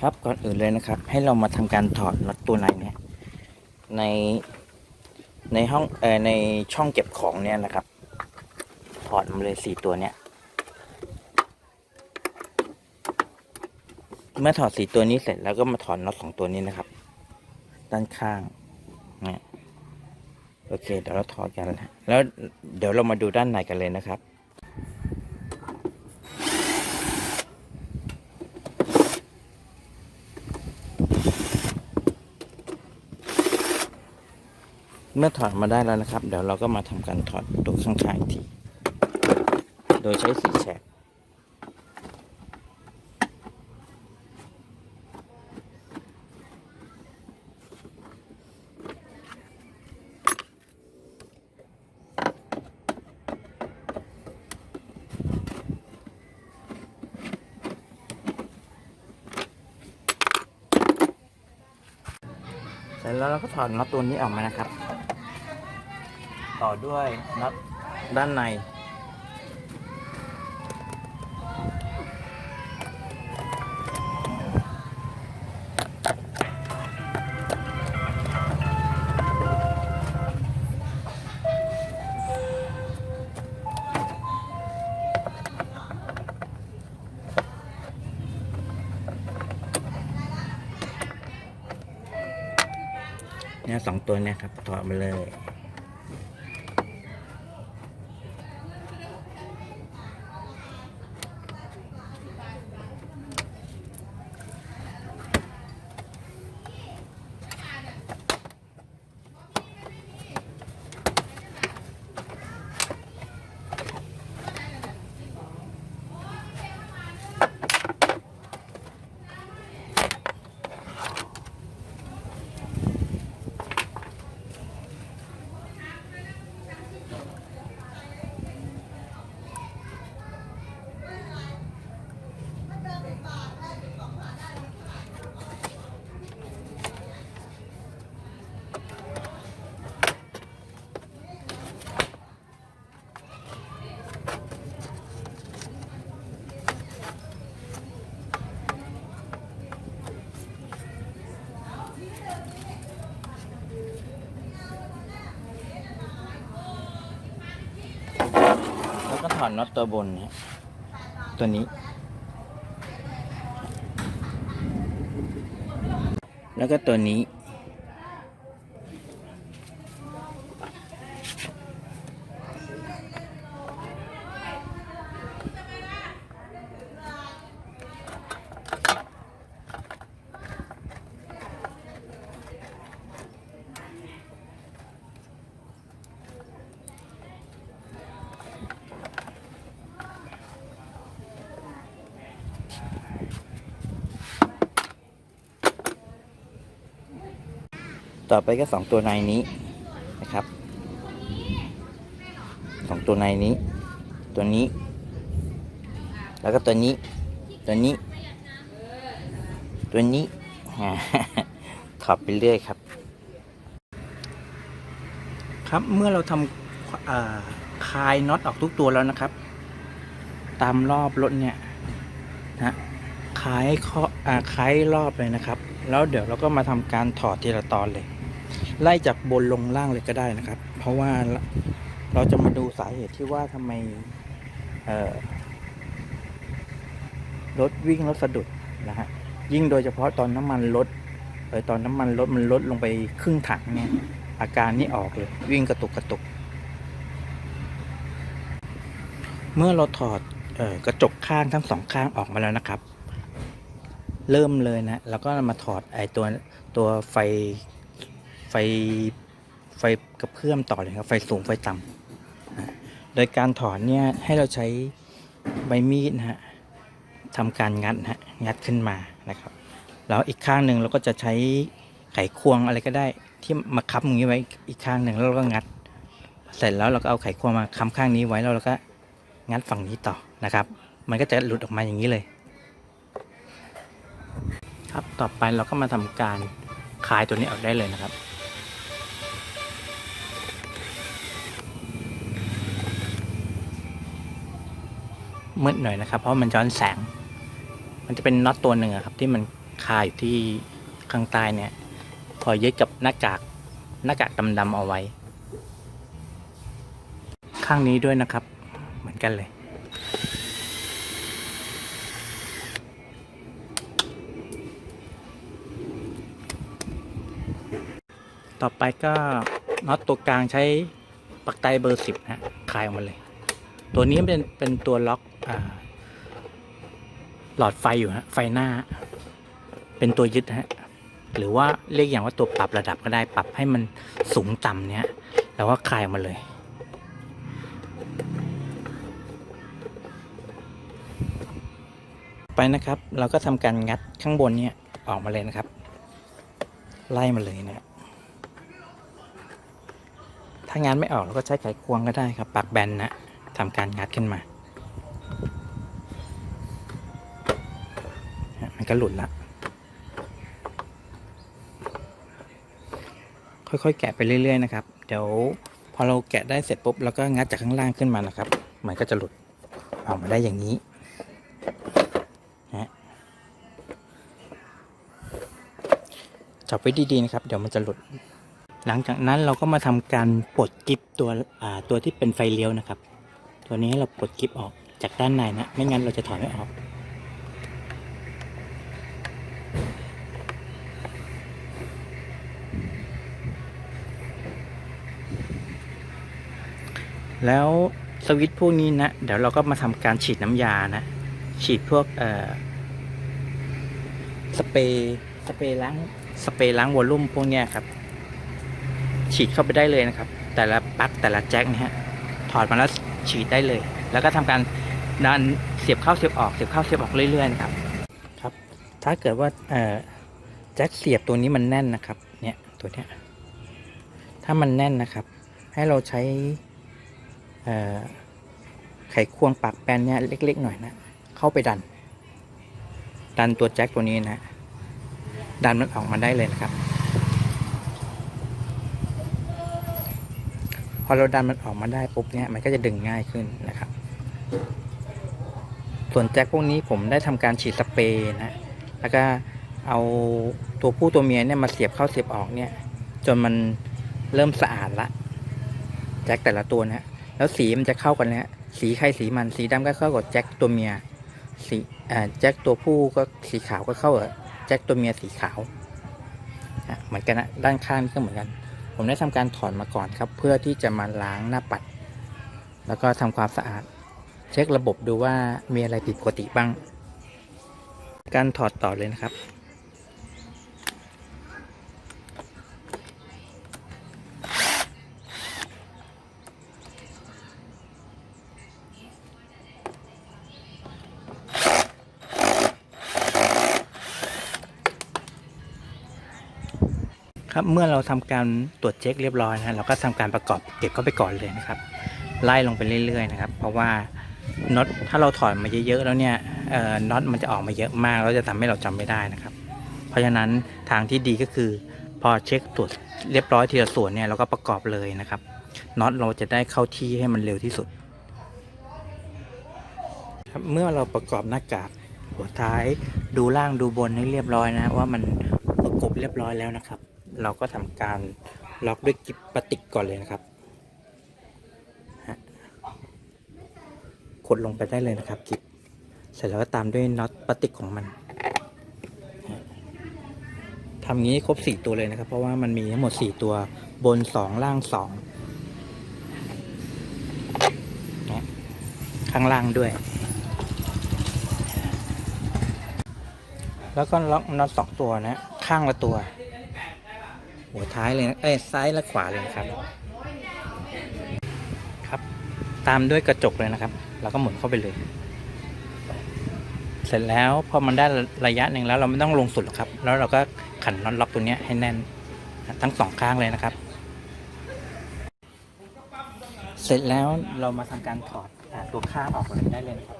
ครับก่อนอื่นเลยนะครับ ให้เรามาทำการถอดน็อตตัวไหนเนี่ยในในห้องเอ่อในช่องเก็บของเนี่ยนะครับ ถอดมาเลยสี่ตัวเนี่ยเมื่อถอดสีตัวนี้เสร็จแล้วก็มาถอดน็อตสองตัวนี้นะครับ ด้านข้างเนี่ยโอเค เดี๋ยวเราถอดกันแล้ว เดี๋ยวเรามาดูด้านในกันเลยนะครับ เมื่อถอดมาได้แล้วนะครับ เดี๋ยวเราก็มาทำการถอดตัวข้างๆอีกที โดยใช้สีแฉกเสร็จแล้วเราก็ถอดน็อตตัวนี้ออกมานะครับ ต่อด้วยน็อตด้านใน เนี่ยสองตัวเนี่ยครับถอดมาเลย ถอดน็อตตัวบนนะตัวนี้ แล้วก็ตัวนี้ ต่อไปก็สองตัวในนี้นะครับสองตัวในนี้ ตัวนี้ แล้วก็ตัวนี้ ตัวนี้ ตัวนี้ถอดไปเรื่อยครับ ครับเมื่อเราทำคลายน็อตออกทุกตัวแล้วนะครับ ตามรอบรถเนี่ยนะคลายข้อคลายรอบเลยนะครับ แล้วเดี๋ยวเราก็มาทำการถอดทีละตอนเลย ไล่จากบนลงล่างเลยก็ได้นะครับ เพราะว่าเราจะมาดูสาเหตุที่ว่าทำไมรถวิ่งรถสะดุดนะฮะยิ่งโดยเฉพาะตอนน้ำมันลดเออตอนน้ำมันลดมันลดลงไปครึ่งถังเนี่ยอาการนี้ออกเลย วิ่งกระตุกกระตุก เมื่อเราถอดออกระจกข้างทั้งสองข้างออกมาแล้วนะครับ เริ่มเลยนะ แล้วก็มาถอดไอตัวตัวไฟ ไฟไฟกระเพื่อมต่อเลยครับ ไฟสูงไฟต่ำโดยการถอนเนี่ยให้เราใช้ใบมีดนะฮะทำการงัดฮะงัดขึ้นมานะครับ แล้วอีกข้างหนึ่งเราก็จะใช้ไขควงอะไรก็ได้ที่มาค้ำอย่างนี้ไว้อีกข้างหนึ่งแล้วเราก็งัด เสร็จแล้วเราก็เอาไขควงมาค้ำข้างนี้ไว้แล้วเราก็งัดฝั่งนี้ต่อนะครับ มันก็จะหลุดออกมาอย่างนี้เลย ครับต่อไปเราก็มาทำการคลายตัวนี้ออกได้เลยนะครับ มืดหน่อยนะครับ เพราะมันย้อนแสง มันจะเป็นน็อตตัวหนึ่งครับ ที่มันคาอยู่ที่ข้างใต้เนี่ย พอยึดกับหน้ากากหน้ากากดำๆเอาไว้ ข้างนี้ด้วยนะครับ เหมือนกันเลยต่อไปก็น็อตตัวกลางใช้ปักไตเบอร์สิบนะฮะคลายออกมาเลย ตัวนี้เป็นเป็นตัวล็อกอ่าหลอดไฟอยู่ฮะไฟหน้า เป็นตัวยึดฮะหรือว่าเรียกอย่างว่าตัวปรับระดับก็ได้ปรับให้มันสูงต่ำเนี้ยแล้วก็คลายออกมาเลย ไปนะครับ เราก็ทำการงัดข้างบนเนี่ยออกมาเลยนะครับ ไล่มาเลยนะครับถ้างานไม่ออกเราก็ใช้ไขควงก็ได้ครับปักแบนนะ ทำการงัดขึ้นมา มันก็หลุดละ ค่อยๆ แกะไปเรื่อยๆ นะครับ เดี๋ยวพอเราแกะได้เสร็จปุ๊บเราก็งัดจากข้างล่างขึ้นมานะครับ มันก็จะหลุดออกมาได้อย่างนี้นะจับไว้ดีๆ นะครับ เดี๋ยวมันจะหลุด หลังจากนั้นเราก็มาทำการปลดกิฟตัวตัวที่เป็นไฟเลี้ยวนะครับ ตัวนี้ให้เราปลดกิฟออกจากด้านในนะ ไม่งั้นเราจะถอดไม่ออก แล้วสวิตช์พวกนี้นะ เดี๋ยวเราก็มาทำการฉีดน้ำยานะ ฉีดพวกเอ่อสเปรย์สเปรย์ล้างสเปรย์ล้างวอลลุ่มพวกเนี้ยครับ ฉีดเข้าไปได้เลยนะครับ แต่ละปลั๊กแต่ละแจ็คเนี่ยฮะถอดมาแล้ว ฉีดได้เลย แล้วก็ทำการดันเสียบเข้าเสียบออกเสียบเข้าเสียบออกเรื่อยๆนะครับครับ ถ้าเกิดว่าแจ็คเสียบตัวนี้มันแน่นนะครับ เนี่ยตัวเนี้ยถ้ามันแน่นนะครับ ให้เราใช้ไขควงปากแปนเนี่ยเล็ก ๆ หน่อยนะ เข้าไปดัน ดันตัวแจ็คตัวนี้นะ ดันมันออกมาได้เลยนะครับ พอเราดันมันออกมาได้ปุ๊บเนี่ยมันก็จะดึงง่ายขึ้นนะครับ ส่วนแจ็คพวกนี้ผมได้ทำการฉีดสเปรย์นะแล้วก็เอาตัวผู้ตัวเมียเนี่ยมาเสียบเข้าเสียบออกเนี่ย จนมันเริ่มสะอาดละแจ็คแต่ละตัวนะแล้วสีมันจะเข้ากันนะสีใครสีมันสีดำก็เข้ากับแจ็คตัวเมียสีแจ็คตัวผู้ก็สีขาวก็เข้ากับแจ็คตัวเมียสีขาวเหมือนกันนะด้านข้างนี่ก็เหมือนกัน ผมได้ทำการถอนมาก่อนครับ เพื่อที่จะมาล้างหน้าปัด แล้วก็ทำความสะอาด เช็คระบบดูว่ามีอะไรผิดปกติบ้าง การถอดต่อเลยนะครับ เมื่อเราทำการตรวจเช็คเรียบร้อยนะเราก็ทำการประกอบเก็บเข้าไปก่อนเลยนะครับ ไล่ลงไปเรื่อยๆนะครับ เพราะว่าน็อตถ้าเราถอดมาเยอะๆแล้วเนี่ยน็อตมันจะออกมาเยอะมากแล้วจะทำให้เราจำไม่ได้นะครับ เพราะฉะนั้นทางที่ดีก็คือ พอเช็คตรวจเรียบร้อยทีละส่วนเนี่ยเราก็ประกอบเลยนะครับน็อตเราจะได้เข้าที่ให้มันเร็วที่สุดครับเมื่อเราประกอบหน้ากากหัวท้ายดูล่างดูบนให้เรียบร้อยนะว่ามันประกบเรียบร้อยแล้วนะครับ เราก็ทำการล็อกด้วยกิบพลาสติกก่อนเลยนะครับฮะกดลงไปได้เลยนะครับกิบเสร็จแล้วก็ตามด้วยน็อตพลาสติกของมันฮะทำงี้ครบสี่ตัวเลยนะครับ เพราะว่ามันมีทั้งหมดสี่ตัวบนสองล่างสองข้างล่างด้วย แล้วก็ล็อกน็อตสองตัวนะ ข้างละตัว หัวท้ายเลยนะเอ้ยซ้ายและขวาเลยนะครับ ครับ ตามด้วยกระจกเลยนะครับ เราก็หมุนเข้าไปเลย เสร็จแล้วพอมันได้ระยะหนึ่งแล้วเราไม่ต้องลงสุดหรอกครับ แล้วเราก็ขันน็อตล็อกตัวนี้ให้แน่น ทั้งสองข้างเลยนะครับ เสร็จแล้วเรามาทำการถอดตัวข้างออกเลยได้เลยนะครับ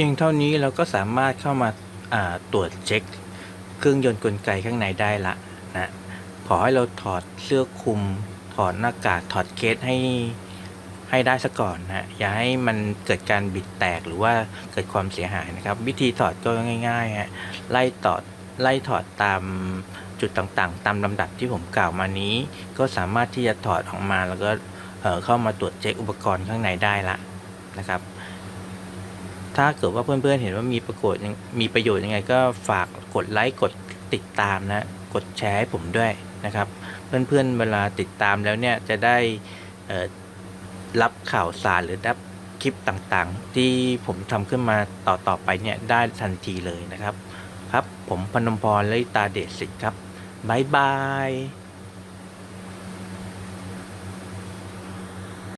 พียงเท่านี้เราก็สามารถเข้ามาาตรวจเช็ค เครื่องยนต์กลไกข้างในได้ละนะขอให้เราถอดเสื้อคลุม ถอดหน้ากากถอดเคสให้ให้ได้ซะก่อนนะอย่าให้มันเกิดการบิดแตกหรือว่าเกิดความเสียหายนะครับ วิธีถอดก็ง่ายๆฮะไล่ถอดไล่ถอดตามจุดต่างๆ ตามลำดับที่ผมกล่าวมานี้ ก็สามารถที่จะถอดออกมาแล้วก็เเข้ามาตรวจเช็คอุปกรณ์ข้างในได้ละนะครับ ถ้าเกิดว่าเพื่อนๆเห็นว่ามีประโยชน์ยังมีประโยชน์ยังไงก็ฝากกดไลค์กดติดตามนะ กดแชร์ให้ผมด้วยนะครับ เพื่อนๆเวลาติดตามแล้วเนี่ยจะได้รับข่าวสารหรือรับคลิปต่างๆ ที่ผมทำขึ้นมาต่อๆไปเนี่ยได้ทันทีเลยนะครับ ครับ ผมพนมพรและตาเดชสิทธิ์ครับบ๊ายบาย